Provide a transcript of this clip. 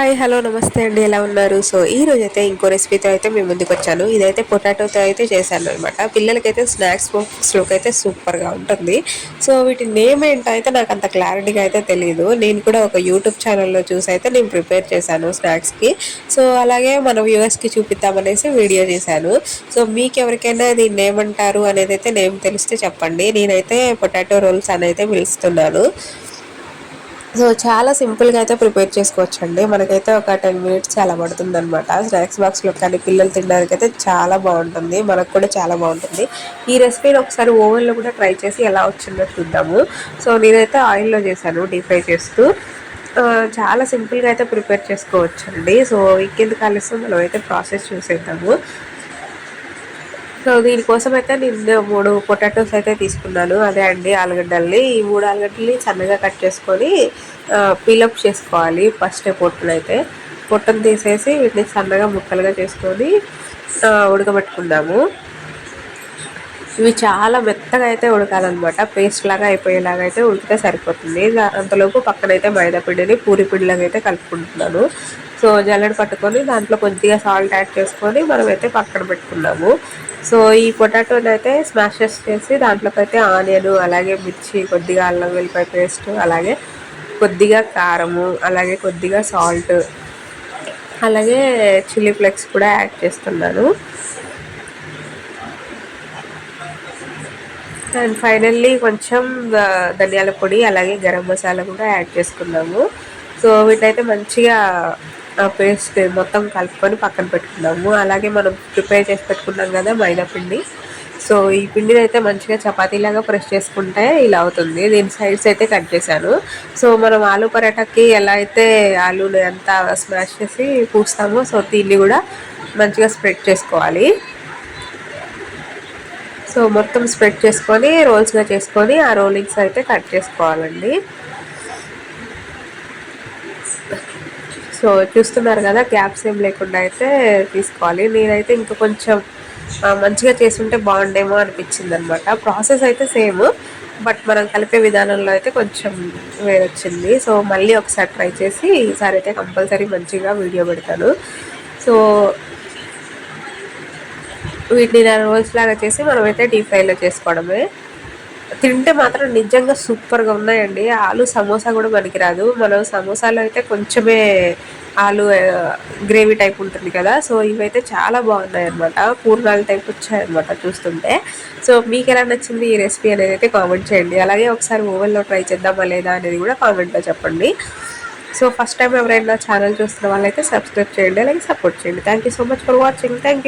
Hi hello నమస్తే అండి. ఎలా ఉన్నారు? సో ఈ రోజు అయితే ఇంకో రెసిపీతో అయితే మేము ముందుకు వచ్చాను. ఇదైతే పొటాటోతో అయితే చేశాను అనమాట పిల్లలకైతే స్నాక్స్ బాక్స్లోకి అయితే సూపర్గా ఉంటుంది. సో వీటి నేమ్ ఏంటో అయితే నాకు అంత క్లారిటీగా అయితే తెలియదు నేను కూడా ఒక యూట్యూబ్ ఛానల్లో చూసి అయితే నేను ప్రిపేర్ చేశాను స్నాక్స్కి. సో అలాగే మన వ్యూవర్స్కి చూపిద్దామనేసి వీడియో చేశాను. సో మీకు ఎవరికైనా దీన్ని ఏమంటారు అనేది అయితే నేమ్ తెలిస్తే చెప్పండి. నేనైతే పొటాటో రోల్స్ అని అయితే పిలుస్తున్నాను. సో చాలా సింపుల్గా అయితే ప్రిపేర్ చేసుకోవచ్చండి. మనకైతే ఒక టెన్ మినిట్స్ చాలా పడుతుంది అనమాట స్నాక్స్ బాక్స్లో కానీ పిల్లలు తినడానికి అయితే చాలా బాగుంటుంది. మనకు కూడా చాలా బాగుంటుంది. ఈ రెసిపీని ఒకసారి ఓవెన్లో కూడా ట్రై చేసి ఎలా వచ్చిందో చూద్దాము. సో నేనైతే ఆయిల్లో చేశాను డీప్ ఫ్రై చేస్తూ. చాలా సింపుల్గా అయితే ప్రిపేర్ చేసుకోవచ్చండి. సో ఇంకెందుకు ఆలస్యం? మనం అయితే ప్రాసెస్ చూసేద్దాము. సో దీనికోసం అయితే నేను మూడు పొటాటోస్ అయితే తీసుకున్నాను. అదే అండి ఆలుగడ్డల్ని. ఈ మూడు ఆలుగడ్డల్ని సన్నగా కట్ చేసుకొని పీలప్ చేసుకోవాలి ఫస్ట్ పొట్టును అయితే తీసేసి వీటిని సన్నగా ముక్కలుగా చేసుకొని ఉడకబెట్టుకున్నాము ఇవి చాలా మెత్తగా అయితే ఉడకాలన్నమాట. పేస్ట్ లాగా అయిపోయేలాగా అయితే ఉడికితే సరిపోతుంది. అంతలోపు పక్కనైతే మైదా పిండిని పూరి పిండిలాగా అయితే కలుపుకుంటున్నాను. సో జల్లెడ పట్టుకొని దాంట్లో కొద్దిగా సాల్ట్ యాడ్ చేసుకొని మనం అయితే పక్కన పెట్టుకున్నాము. సో ఈ పొటాటోని అయితే స్మాషెస్ చేసి దాంట్లోకైతే అయితే ఆనియన్ అలాగే మిర్చి కొద్దిగా అల్లం వెల్లిపాయ పేస్ట్ అలాగే కొద్దిగా కారము అలాగే కొద్దిగా సాల్ట్ అలాగే చిల్లీ ఫ్లెక్స్ కూడా యాడ్ చేస్తున్నాను. అండ్ ఫైనల్లీ కొంచెం ధనియాల పొడి అలాగే గరం మసాలా కూడా యాడ్ చేసుకున్నాము. సో వీటైతే మంచిగా పేస్ట్ మొత్తం కలుపుకొని పక్కన పెట్టుకున్నాము. అలాగే మనం ప్రిపేర్ చేసి పెట్టుకున్నాం కదా మైదా పిండి. సో ఈ పిండిని అయితే మంచిగా చపాతీలాగా ప్రెస్ చేసుకుంటే ఇలా అవుతుంది. దీని సైడ్స్ అయితే కట్ చేశాను. సో మనం ఆలు పరాటాకి ఎలా అయితే ఆలూని అంతా స్మాష్ చేసి పూస్తామో సో దీన్ని కూడా మంచిగా స్ప్రెడ్ చేసుకోవాలి. సో మొత్తం స్ప్రెడ్ చేసుకొని రోల్స్గా చేసుకొని ఆ రోలింగ్స్ అయితే కట్ చేసుకోవాలండి. సో చూస్తున్నారు కదా గ్యాప్స్ ఏం లేకుండా అయితే తీసుకోవాలి. నేనైతే ఇంకా కొంచెం మంచిగా చేస్తుంటే బాగుండేమో అనిపించింది అనమాట ప్రాసెస్ అయితే సేమ్ బట్ మనం కలిపే విధానంలో అయితే కొంచెం వేరొచ్చింది. సో మళ్ళీ ఒకసారి ట్రై చేసి ఈసారి అయితే కంపల్సరీ మంచిగా వీడియో పెడతాను. సో వీటిని రోల్స్ లాగా చేసి మనమైతే డీప్ ఫ్రైలో చేసుకోవడమే. తింటే మాత్రం నిజంగా సూపర్గా ఉన్నాయండి. ఆలు సమోసా కూడా మనకి రాదు మనం సమోసాలో అయితే కొంచెమే ఆలు గ్రేవీ టైప్ ఉంటుంది కదా. సో ఇవైతే చాలా బాగున్నాయి అనమాట పూర్ణాలు టైప్ వచ్చాయన్నమాట చూస్తుంటే. సో మీకు ఎలా నచ్చింది ఈ రెసిపీ అనేది అయితే కామెంట్ చేయండి. అలాగే ఒకసారి ఓవెన్లో ట్రై చేద్దామా లేదా అనేది కూడా కామెంట్లో చెప్పండి. సో ఫస్ట్ టైం ఎవరైనా ఛానల్ చూస్తున్న వాళ్ళైతే సబ్స్క్రైబ్ చేయండి అలాగే సపోర్ట్ చేయండి. Thank so much for watching thank